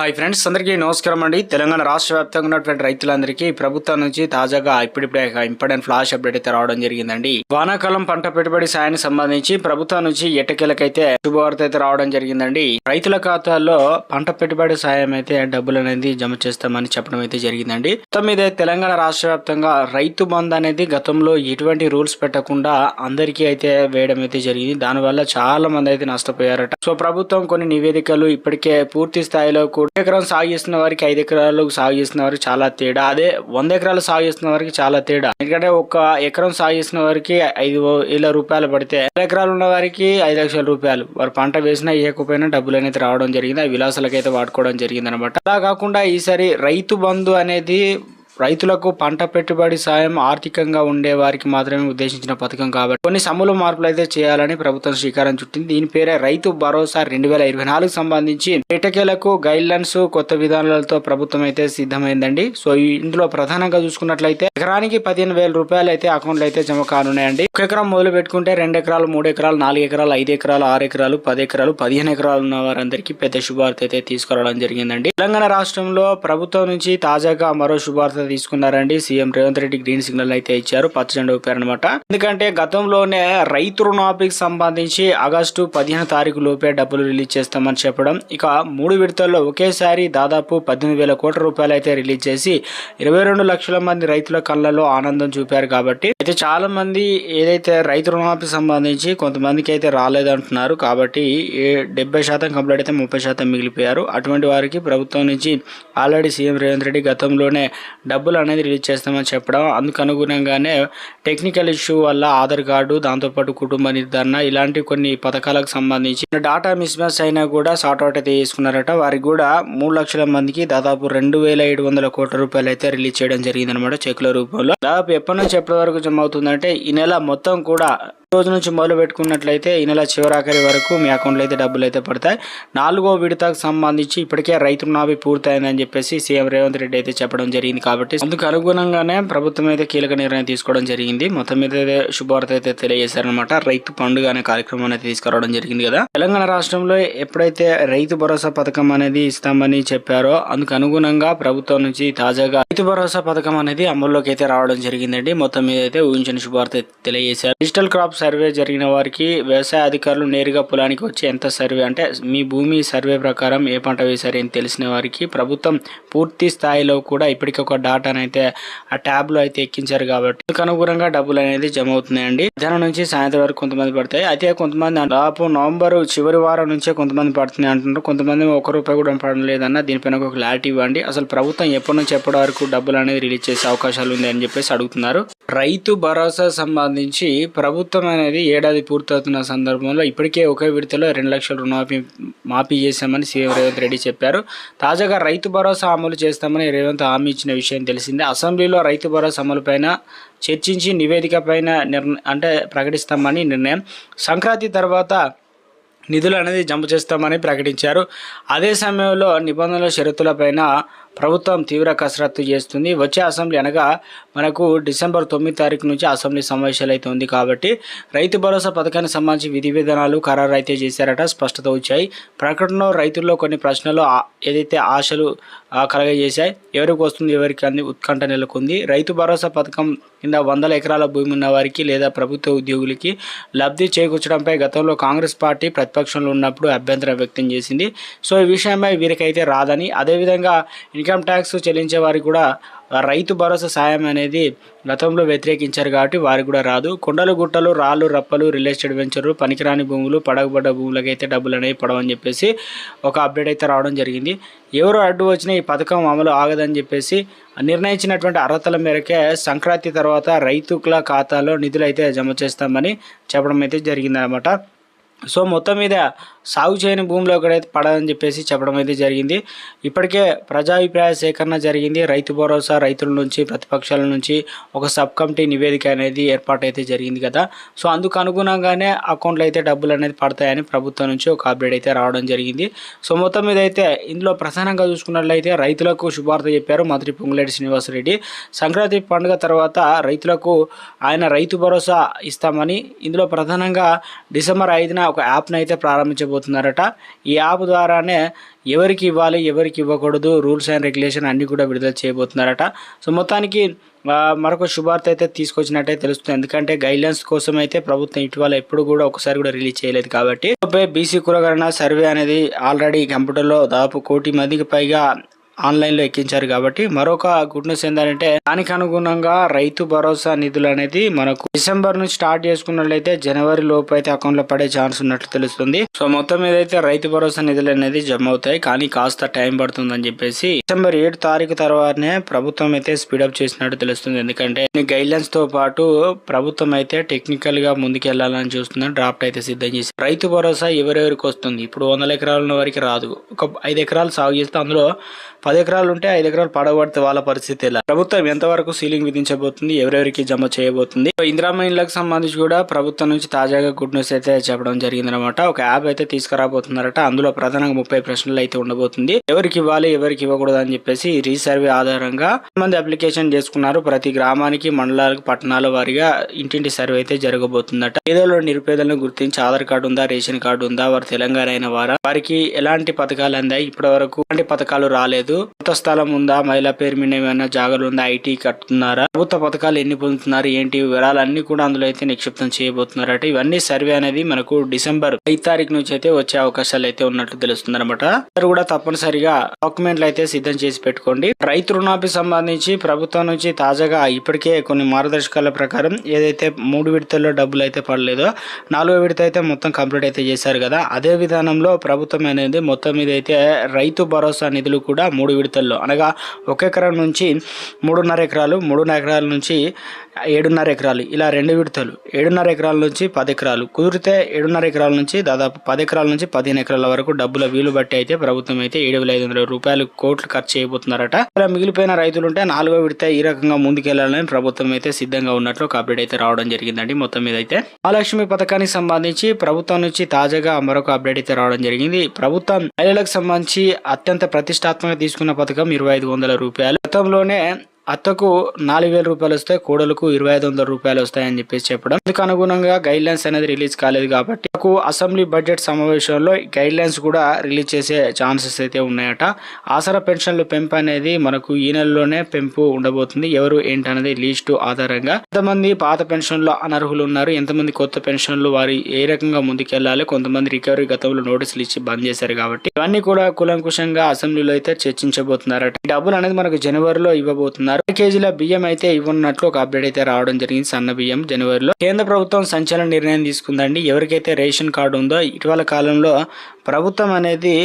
Hi friends అందరికీ నమస్కారం అండి. తెలంగాణ రాష్ట్ర వ్యాప్తంగా ఉన్నటువంటి రైతులందరికీ ప్రభుత్వం నుంచి తాజాగా ఇప్పుడిప్పుడే ఇంపార్టెంట్ ఫ్లాష్ అప్డేట్ అయితే రావడం జరిగిందండి. వానాకాలం పంట పెట్టుబడి సాయానికి సంబంధించి ప్రభుత్వం నుంచి ఎట్టకేలకైతే శుభవార్త అయితే రావడం జరిగిందండి. రైతుల ఖాతాల్లో పంట పెట్టుబడి సాయం అయితే డబ్బులు అనేది జమ చేస్తామని చెప్పడం అయితే జరిగిందండి. మొత్తం మీద తెలంగాణ రాష్ట్ర వ్యాప్తంగా రైతు బంద్ అనేది గతంలో ఎటువంటి రూల్స్ పెట్టకుండా అందరికీ అయితే వేయడం అయితే జరిగింది. దానివల్ల చాలా మంది అయితే నష్టపోయారట. సో ప్రభుత్వం కొన్ని నివేదికలు ఇప్పటికే పూర్తి స్థాయిలో కూడా ఎకరం సాగు చేసిన వారికి ఐదు ఎకరాలు సాగు చేసిన వారికి చాలా తేడా. అదే వంద ఎకరాలు సాగు చేసిన వారికి చాలా తేడా. ఎందుకంటే ఒక ఎకరం సాగు చేసిన వారికి ఐదు వేల రూపాయలు పడితే వంద ఎకరాలు ఉన్న వారికి ఐదు లక్షల రూపాయలు. వారు పంట వేసినా వేయకపోయినా డబ్బులు అనేది రావడం జరిగింది. ఆ విలాసాలకైతే వాడుకోవడం జరిగింది అనమాట అలా కాకుండా ఈసారి రైతు బంధు అనేది రైతులకు పంట పెట్టుబడి సాయం ఆర్థికంగా ఉండే వారికి మాత్రమే ఉద్దేశించిన పథకం కాబట్టి కొన్ని సమూల మార్పులు అయితే చేయాలని ప్రభుత్వం శ్రీకారం చుట్టింది. దీని పేరే రైతు భరోసా రెండు వేల ఇరవై నాలుగు సంబంధించి ఎటకేలకు గైడ్లైన్స్ కొత్త విధానాలతో ప్రభుత్వం అయితే సిద్ధమైందండి. సో ఇందులో ప్రధానంగా చూసుకున్నట్లయితే ఎకరానికి పదిహేను వేల రూపాయలు అయితే అకౌంట్లో అయితే జమ కానున్నాయండి. ఒక ఎకరం మొదలు పెట్టుకుంటే రెండు ఎకరాలు మూడు ఎకరాలు నాలుగు ఎకరాలు ఐదు ఎకరాలు ఆరు ఎకరాలు పది ఎకరాలు పదిహేను ఎకరాలు ఉన్న వారందరికీ పెద్ద శుభార్త అయితే తీసుకురావడం జరిగిందండి. తెలంగాణ రాష్ట్రంలో ప్రభుత్వం నుంచి తాజాగా మరో శుభార్త తీసుకున్నారండి. CM Revanth Reddy green signal అయితే ఇచ్చారు. పచ్చజెండా ఊపారనమాట ఎందుకంటే గతంలోనే రైతు రుణమాఫీకి సంబంధించి ఆగస్టు పదిహేను తారీఖు లోపే డబ్బులు రిలీజ్ చేస్తామని చెప్పడం ఇక మూడు విడతల్లో ఒకేసారి దాదాపు పద్దెనిమిది వేల కోట్ల రూపాయలు అయితే రిలీజ్ చేసి ఇరవై రెండు లక్షల మంది రైతుల కళ్ళలో ఆనందం చూపారు కాబట్టి అయితే చాలామంది ఏదైతే రైతు రుణమాఫీ సంబంధించి కొంతమందికి అయితే రాలేదంటున్నారు కాబట్టి డెబ్బై శాతం కంప్లీట్ అయితే ముప్పై శాతం మిగిలిపోయారు. అటువంటి వారికి ప్రభుత్వం నుంచి ఆల్రెడీ సీఎం రేవంత్ రెడ్డి గతంలోనే డబ్బులు అనేది రిలీజ్ చేస్తామని చెప్పడం అందుకు అనుగుణంగానే టెక్నికల్ ఇష్యూ వల్ల ఆధార్ కార్డు దాంతోపాటు కుటుంబ నిర్ధారణ ఇలాంటి కొన్ని పథకాలకు సంబంధించి డాటా మిస్ మ్యాచ్ అయినా కూడా సార్ట్అవుట్ అయితే తీసుకున్నారట వారికి కూడా మూడు లక్షల మందికి దాదాపు రెండు వేల ఏడు వందల కోట్ల రూపాయలు అయితే రిలీజ్ చేయడం జరిగిందనమాట చెక్కుల చెక్ల రూపంలో. దాదాపు ఎప్పటి నుంచి ఎప్పటి వరకు ఏమవుతుందంటే ఈ నెల మొత్తం కూడా రోజు నుంచి మొదలు పెట్టుకున్నట్లయితే ఈ నెల చివరాఖరి వరకు మీ అకౌంట్లో అయితే డబ్బులు అయితే పడతాయి. నాలుగో విడతకు సంబంధించి ఇప్పటికే రైతు నాభి పూర్తయిందని చెప్పేసి సీఎం రేవంత్ రెడ్డి అయితే చెప్పడం జరిగింది కాబట్టి అందుకు అనుగుణంగానే ప్రభుత్వం అయితే కీలక నిర్ణయం తీసుకోవడం జరిగింది. మొత్తం మీద అయితే శుభవార్త అయితే తెలియజేశారనమాట రైతు పండుగ అనే కార్యక్రమం అనేది తీసుకురావడం జరిగింది కదా. తెలంగాణ రాష్ట్రంలో ఎప్పుడైతే రైతు భరోసా పథకం అనేది ఇస్తామని చెప్పారో అందుకు అనుగుణంగా ప్రభుత్వం నుంచి తాజాగా రైతు భరోసా పథకం అనేది అమల్లోకి అయితే రావడం జరిగిందండి. మొత్తం మీద అయితే ఊహించిన శుభవార్త తెలియజేశారు. డిజిటల్ క్రాప్స్ సర్వే జరిగిన వారికి వ్యవసాయ అధికారులు నేరుగా పొలానికి వచ్చి ఎంత సర్వే అంటే మీ భూమి సర్వే ప్రకారం ఏ పంట వేశారు అని తెలిసిన వారికి ప్రభుత్వం పూర్తి స్థాయిలో కూడా ఇప్పటికొక ఒక డాటాను అయితే ఆ ట్యాబ్లో అయితే ఎక్కించారు కాబట్టి అనుగుణంగా డబ్బులు అనేది జమ అవుతున్నాయండి. మధ్యాహ్నం నుంచి సాయంత్రం వరకు కొంతమంది పడతాయి. అయితే కొంతమంది దాదాపు నవంబర్ చివరి వారం నుంచే కొంతమంది పడుతున్నాయి అంటున్నారు. కొంతమంది ఒక రూపాయి కూడా పడడం లేదన్న దీనిపైన ఒక క్లారిటీ ఇవ్వండి. అసలు ప్రభుత్వం ఎప్పటి నుంచి ఎప్పటి వరకు డబ్బులు అనేది రిలీజ్ చేసే అవకాశాలు ఉంది అని చెప్పేసి అడుగుతున్నారు. రైతు భరోసా సంబంధించి ప్రభుత్వం అనేది ఏడాది పూర్తవుతున్న సందర్భంలో ఇప్పటికే ఒకే విడతలో రెండు లక్షల రుణమాఫీ మాఫీ చేశామని సీఎం రేవంత్ రెడ్డి చెప్పారు. తాజాగా రైతు భరోసా అమలు చేస్తామని రేవంత్ హామీ ఇచ్చిన విషయం తెలిసిందే. అసెంబ్లీలో రైతు భరోసా అమలుపైన చర్చించి నివేదిక పైన అంటే ప్రకటిస్తామని నిర్ణయం. సంక్రాంతి తర్వాత నిధులు అనేది జమ చేస్తామని ప్రకటించారు. అదే సమయంలో నిబంధనల షరతులపైన ప్రభుత్వం తీవ్ర కసరత్తు చేస్తుంది. వచ్చే అసెంబ్లీ అనగా మనకు డిసెంబర్ తొమ్మిది తారీఖు నుంచి అసెంబ్లీ సమావేశాలు అయితే ఉంది కాబట్టి రైతు భరోసా పథకానికి సంబంధించి విధి విధానాలు ఖరారు అయితే చేశారట స్పష్టత వచ్చాయి. ప్రకటనలో రైతుల్లో కొన్ని ప్రశ్నలు ఏదైతే ఆశలు కలగజేశాయి ఎవరికి వస్తుంది ఎవరికి అంది ఉత్కంఠ నెలకొంది. రైతు భరోసా పథకం కింద వందల ఎకరాల భూమి ఉన్న వారికి లేదా ప్రభుత్వ ఉద్యోగులకి లబ్ధి చేకూర్చడంపై గతంలో కాంగ్రెస్ పార్టీ ప్రతిపక్షంలో ఉన్నప్పుడు అభ్యంతరం వ్యక్తం చేసింది. సో ఈ విషయమై వీరికైతే రాదని. అదేవిధంగా ఇన్కమ్ ట్యాక్స్ చెల్లించే వారికి కూడా రైతు భరోసా సాయం అనేది గతంలో వ్యతిరేకించారు కాబట్టి వారికి కూడా రాదు. కొండలు గుట్టలు రాళ్ళు రప్పలు రియల్ ఎస్టేట్ వెంచర్లు పనికిరాని భూములు పడగబడ్డ భూములకైతే డబ్బులు అనేవి పడవని చెప్పేసి ఒక అప్డేట్ అయితే రావడం జరిగింది. ఎవరు అడ్డు వచ్చిన ఈ పథకం అమలు ఆగదని చెప్పేసి నిర్ణయించినటువంటి అర్హతల మేరకే సంక్రాంతి తర్వాత రైతుల ఖాతాలో నిధులు అయితే జమ చేస్తామని చెప్పడం అయితే జరిగిందనమాట. సో మొత్తం మీద సాగు చేయని భూమిలో కూడా పడదని చెప్పేసి చెప్పడం అయితే జరిగింది. ఇప్పటికే ప్రజాభిప్రాయ సేకరణ జరిగింది. రైతు భరోసా రైతుల నుంచి ప్రతిపక్షాల నుంచి ఒక సబ్ కమిటీ నివేదిక అనేది ఏర్పాటైతే జరిగింది కదా. సో అందుకు అనుగుణంగానే అకౌంట్లో అయితే డబ్బులు అనేది పడతాయని ప్రభుత్వం నుంచి ఒక అప్డేట్ అయితే రావడం జరిగింది. సో మొత్తం మీద అయితే ఇందులో ప్రధానంగా చూసుకున్నట్లయితే రైతులకు శుభార్త చెప్పారు మంత్రి పొంగులేటి శ్రీనివాసరెడ్డి. సంక్రాంతి పండుగ తర్వాత రైతులకు ఆయన రైతు భరోసా ఇస్తామని ఇందులో ప్రధానంగా డిసెంబర్ ఐదున ఒక యాప్ను అయితే ప్రారంభించబోతున్నారట. ఈ యాప్ ద్వారానే ఎవరికి ఇవ్వాలి ఎవరికి ఇవ్వకూడదు రూల్స్ అండ్ రెగ్యులేషన్ అన్నీ కూడా విడుదల చేయబోతున్నారట. సో మొత్తానికి మరొక శుభార్త అయితే తీసుకొచ్చినట్టే తెలుస్తుంది. ఎందుకంటే గైడ్లైన్స్ కోసం అయితే ప్రభుత్వం ఇటీవల ఎప్పుడు కూడా ఒకసారి కూడా రిలీజ్ చేయలేదు కాబట్టి. బీసీ కులగణన సర్వే అనేది ఆల్రెడీ కంప్యూటర్లో దాదాపు కోటి మందికి పైగా ఆన్లైన్లో ఎక్కించారు కాబట్టి మరొక గుడ్ న్యూస్ ఏంటంటే దానికి అనుగుణంగా రైతు భరోసా నిధులు అనేది మనకు డిసెంబర్ నుంచి స్టార్ట్ చేసుకున్నట్లయితే జనవరి లోపు అయితే అకౌంట్లో పడే ఛాన్స్ ఉన్నట్లు తెలుస్తుంది. సో మొత్తం మీద అయితే రైతు భరోసా నిధులు అనేది జమ అవుతాయి. కానీ కాస్త టైం పడుతుందని చెప్పేసి డిసెంబర్ ఏడు తారీఖు తర్వాతనే ప్రభుత్వం అయితే స్పీడప్ చేసినట్టు తెలుస్తుంది. ఎందుకంటే గైడ్లైన్స్తో పాటు ప్రభుత్వం అయితే టెక్నికల్గా ముందుకెళ్ళాలని చూస్తుంది డ్రాఫ్ట్ అయితే సిద్ధం చేసి రైతు భరోసా ఎవరెవరికి వస్తుంది? ఇప్పుడు వందల ఎకరాల వరకు రాదు. ఒక ఐదు ఎకరాలు సాగు చేస్తే అందులో పది ఎకరాలు ఉంటే ఐదు ఎకరాలు పడగొడితే వాళ్ళ పరిస్థితి ఎలా? ప్రభుత్వం ఎంతవరకు సీలింగ్ విధించబోతుంది? ఎవరెవరికి జమ చేయబోతుంది? సో ఇందిరామ సంబంధించి కూడా ప్రభుత్వం నుంచి తాజాగా గుడ్ న్యూస్ అయితే చెప్పడం జరిగిందనమాట. ఒక యాప్ అయితే తీసుకురాబోతున్నారట. అందులో ప్రధానంగా ముప్పై ప్రశ్నలు అయితే ఉండబోతుంది. ఎవరికి ఇవ్వాలి ఎవరికి ఇవ్వకూడదు అని చెప్పేసి రీసర్వే ఆధారంగా మంది అప్లికేషన్ చేసుకున్నారు. ప్రతి గ్రామానికి మండలాలకు పట్టణాల వారిగా ఇంటింటి సర్వే అయితే జరగబోతుందట. పేదలు నిరుపేదలను గుర్తించి ఆధార్ కార్డు ఉందా రేషన్ కార్డు ఉందా వారు తెలంగాణ అయిన వారా? వారికి ఎలాంటి పథకాలు అందాయి? ఇప్పటి వరకు ఎలాంటి పథకాలు రాలేదు. itu సొంత స్థలం ఉందా? మహిళా పేరు మీద ఏమైనా జాగాలు ఉందా? ఐటీ కట్టుతున్నారా? ప్రభుత్వ పథకాలు ఎన్ని పొందుతున్నారు? ఏంటి వివరాలన్నీ కూడా అందులో అయితే నిక్షిప్తం చేయబోతున్నారట. ఇవన్నీ సర్వే అనేది మనకు డిసెంబర్ ఐదు తారీఖు నుంచి అయితే వచ్చే అవకాశాలు అయితే ఉన్నట్లు తెలుస్తుంది అనమాట కూడా తప్పనిసరిగా డాక్యుమెంట్లు అయితే సిద్ధం చేసి పెట్టుకోండి. రైతు రుణాపి సంబంధించి ప్రభుత్వం నుంచి తాజాగా ఇప్పటికే కొన్ని మార్గదర్శకాల ప్రకారం ఏదైతే మూడు విడతల్లో డబ్బులు అయితే పడలేదో నాలుగో విడత అయితే మొత్తం కంప్లీట్ అయితే చేశారు కదా. అదే విధానంలో ప్రభుత్వం అనేది మొత్తం మీద అయితే రైతు భరోసా నిధులు కూడా మూడు విడత విడతల్లో అనగా ఒక ఎకరం నుంచి మూడున్నర ఎకరాలు మూడున్నర ఎకరాల నుంచి ఏడున్నర ఎకరాలు. ఇలా రెండు విడతలు. ఏడున్నర ఎకరాల నుంచి పది ఎకరాలు. కుదిరితే ఏడున్నర ఎకరాల నుంచి దాదాపు పది ఎకరాల నుంచి పదిహేను ఎకరాల వరకు డబ్బుల వీలు బట్టి అయితే ప్రభుత్వం అయితే ఏడు వేల ఐదు వందల రూపాయలు కోట్లు ఖర్చు చేయబోతున్నారట. ఇలా మిగిలిపోయిన రైతులు ఉంటే నాలుగో విడత ఈ రకంగా ముందుకెళ్ళాలని ప్రభుత్వం అయితే సిద్ధంగా ఉన్నట్లు ఒక అప్డేట్ అయితే రావడం జరిగిందండి. మొత్తం మీద అయితే మహాలక్ష్మి పథకానికి సంబంధించి ప్రభుత్వం నుంచి తాజాగా మరొక అప్డేట్ అయితే రావడం జరిగింది. ప్రభుత్వం మహిళలకు సంబంధించి అత్యంత ప్రతిష్టాత్మకంగా తీసుకున్న పథకం ఇరవై ఐదు వందల రూపాయలు. గతంలోనే అత్తకు నాలుగు వేల రూపాయలు వస్తాయి కోడలకు ఇరవై ఐదు వందల రూపాయలు వస్తాయని చెప్పేసి చెప్పడం. అందుకు అనుగుణంగా గైడ్ లైన్స్ అనేది రిలీజ్ కాలేదు కాబట్టి నాకు అసెంబ్లీ బడ్జెట్ సమావేశంలో గైడ్ లైన్స్ కూడా రిలీజ్ చేసే ఛాన్సెస్ అయితే ఉన్నాయట. ఆసరా పెన్షన్లు పెంపు అనేది మనకు ఈ నెలలోనే పెంపు ఉండబోతుంది. ఎవరు ఏంటనేది లీస్టు ఆధారంగా ఎంతమంది పాత పెన్షన్లో అనర్హులు ఉన్నారు ఎంతమంది కొత్త పెన్షన్లు వారి ఏ రకంగా ముందుకెళ్ళాలి కొంతమంది రికవరీ గతంలో నోటీసులు ఇచ్చి బంద్ చేశారు కాబట్టి ఇవన్నీ కూడా కులంకుశంగా అసెంబ్లీలో అయితే చర్చించబోతున్నారట. డబ్బులు అనేది మనకు జనవరిలో ఇవ్వబోతున్నారు. అరవై కేజీల బియ్యం అయితే ఇవ్వనున్నట్లు ఒక అప్డేట్ అయితే రావడం జరిగింది సన్న బియ్యం జనవరిలో. కేంద్ర ప్రభుత్వం సంచలన నిర్ణయం తీసుకుందండి. ఎవరికైతే రేషన్ కార్డు ఉందో ఇటీవల కాలంలో ప్రభుత్వం అనేది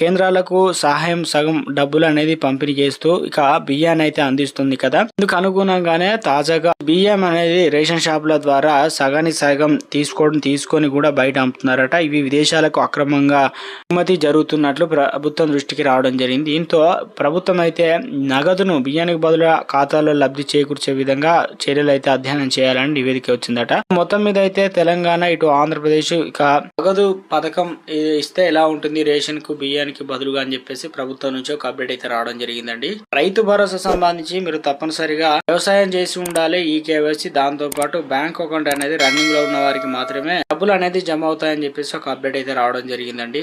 కేంద్రాలకు సహాయం సగం డబ్బులు అనేది పంపిణీ చేస్తూ ఇక బియ్యాన్ని అయితే అందిస్తుంది కదా. ఇందుకు అనుగుణంగానే తాజాగా బియ్యం అనేది రేషన్ షాపుల ద్వారా సగానికి సగం తీసుకోవడం తీసుకొని కూడా బయట అమ్ముతున్నారట. ఇవి విదేశాలకు అక్రమంగా ఎగుమతి జరుగుతున్నట్లు ప్రభుత్వం దృష్టికి రావడం జరిగింది. దీంతో ప్రభుత్వం అయితే నగదును బియ్యానికి బదులు ఖాతాలో లబ్ధి చేకూర్చే విధంగా చర్యలు అయితే అధ్యయనం చేయాలని నివేదిక వచ్చిందట. మొత్తం మీద అయితే తెలంగాణ ఇటు ఆంధ్రప్రదేశ్ ఇక నగదు పథకం ఇస్తే ఎలా ఉంటుంది రేషన్కు బియ్యానికి బదులుగా అని చెప్పేసి ప్రభుత్వం నుంచి ఒక అప్డేట్ అయితే రావడం జరిగిందండి. రైతు భరోసా సంబంధించి మీరు తప్పనిసరిగా వ్యవసాయం చేసి ఉండాలి ఈ కేవైసీ. దాంతో పాటు బ్యాంక్ అకౌంట్ అనేది రన్నింగ్లో ఉన్న వారికి మాత్రమే డబ్బులు అనేది జమ అవుతాయని చెప్పేసి ఒక అప్డేట్ అయితే రావడం జరిగిందండి.